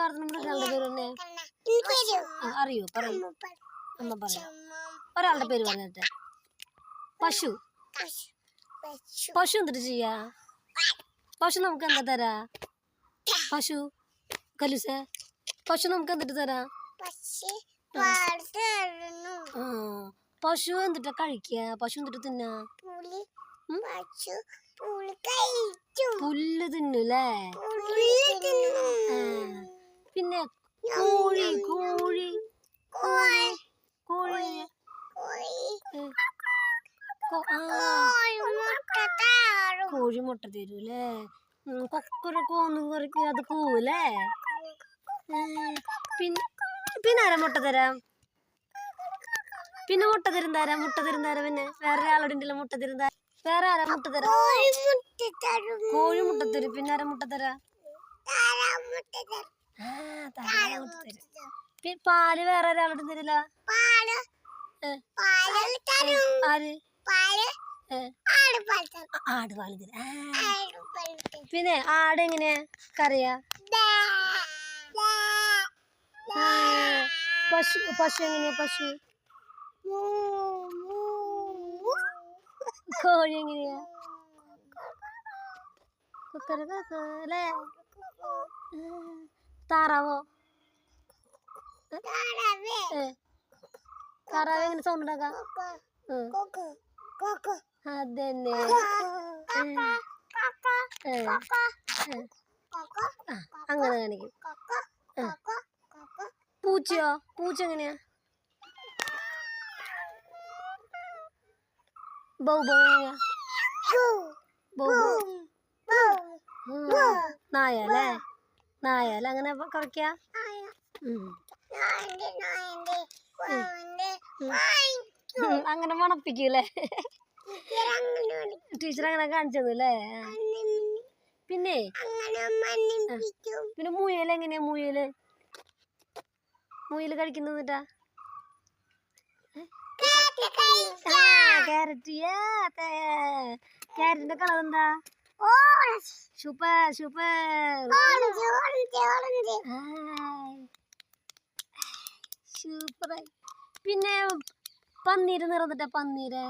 പേര് തന്നെ ആ, അറിയോ പറയൂ. അമ്മ പറയാം. ഒരാളുടെ പേര് പറഞ്ഞിട്ട്. പശു. പശു എന്തിട്ട് ചെയ്യാ? പശു നമുക്ക് എന്താ തരാ? പശു കലുസേ. പശു നമുക്ക് എന്തിട്ട് തരാ? ആ. പശു എന്തിട്ടാ കഴിക്കുക പശു എന്തിട്ട് തിന്നാ? പുല്ല് തിന്നൂലേ. പിന്നെ കോഴി കോഴി. കോഴി. ഏ, കൊ- ആ. കോഴി മുട്ട തരൂലേ അല്ലേ കൊക്കരൊക്കെ ഒന്നും കുറയ്ക്കും അത് പോവൂലേ പിന്നെ പിന്നെ ആരാ മുട്ട തരാം? പിന്നെ മുട്ട തരും തരാം മുട്ട തരും തരാം പിന്നെ? വേറെ ഒരാളോട് ഉണ്ടല്ലോ മുട്ട തരും തരാം വേറെ ആരാ മുട്ട തരാം? കോഴി മുട്ട തരും. പിന്നെ ആരാ മുട്ട തരാം പാൽ വേറെ ഒരാളോട് തരില്ല. ആട് പാൽ തരും. പിന്നെ ആട് എങ്ങനെയാ? കറിയാ? പശു പശു എങ്ങനെയാ പശു? കോഴി എങ്ങനെയാ? കുക്കര അല്ലേ? താറാവോ? താറാവ്. എങ്ങനെ സൗണ്ട് ഉണ്ടാക്കാം. അതന്നെ. അങ്ങനെ കാണിക്കും. പൂച്ചയോ? പൂച്ച എങ്ങനെയാ? ബൗ ബൗ എങ്ങനെയാ ബൗ. ബൗ. നായ അല്ലേ? നായ? അല്ലേ അങ്ങനെ കുറയ്ക്ക അങ്ങനെ മണപ്പിക്കൂലേ? ടീച്ചർ അങ്ങനെ കാണിച്ചതല്ലേ? പിന്നെ? പിന്നെ മുയൽ എങ്ങനെയാ മുയൽ? മുയൽ കഴിക്കുന്നിട്ടാ ക്യാരറ്റ് ക്യാരറ്റിന്റെ കളർ എന്താ സൂപ്പർ സൂപ്പർ. സൂപ്പറായി പിന്നെ പന്നീര് നിറന്നിട്ട പന്നീര്?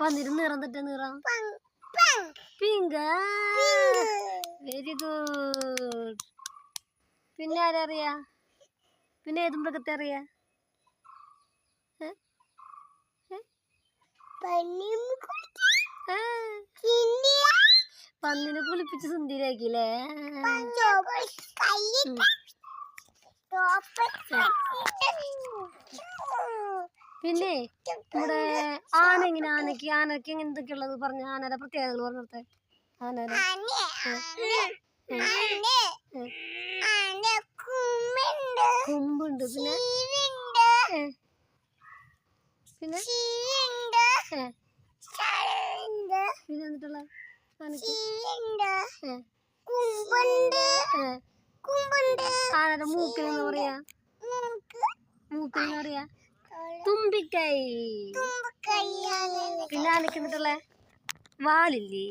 പന്നീര് നിറന്നിട്ട നിറം? പിങ്ക്. വെരി ഗുഡ് പിന്നെ ആരറിയാ? പിന്നെ ഏത് മൃഗത്തെ അറിയാ ഏ? പന്നിനെ കുളിപ്പിച്ച് സുന്ദരിയാക്കില്ലേ പിന്നെ നമ്മുടെ ആന എങ്ങനെ ആനക്ക് ആനക്ക് എങ്ങനെ എന്തൊക്കെയുള്ളത്? പറഞ്ഞ ആനയുടെ പ്രത്യേകതകൾ പറഞ്ഞിടത്തെ ആനയുടെ. കൊമ്പുണ്ട് പിന്നെ? പിന്നെ? പിന്നെ എന്നിട്ടുള്ള ആനക്ക് ഏ, ഏ. ആനയുടെ മൂക്കിന് എന്താ പറയാ? മൂക്കിന് എന്താ പറയാ? തുമ്പിക്കൈ. പിന്നെ ആനക്ക് എന്നിട്ടുള്ള? വാലില്ലേ.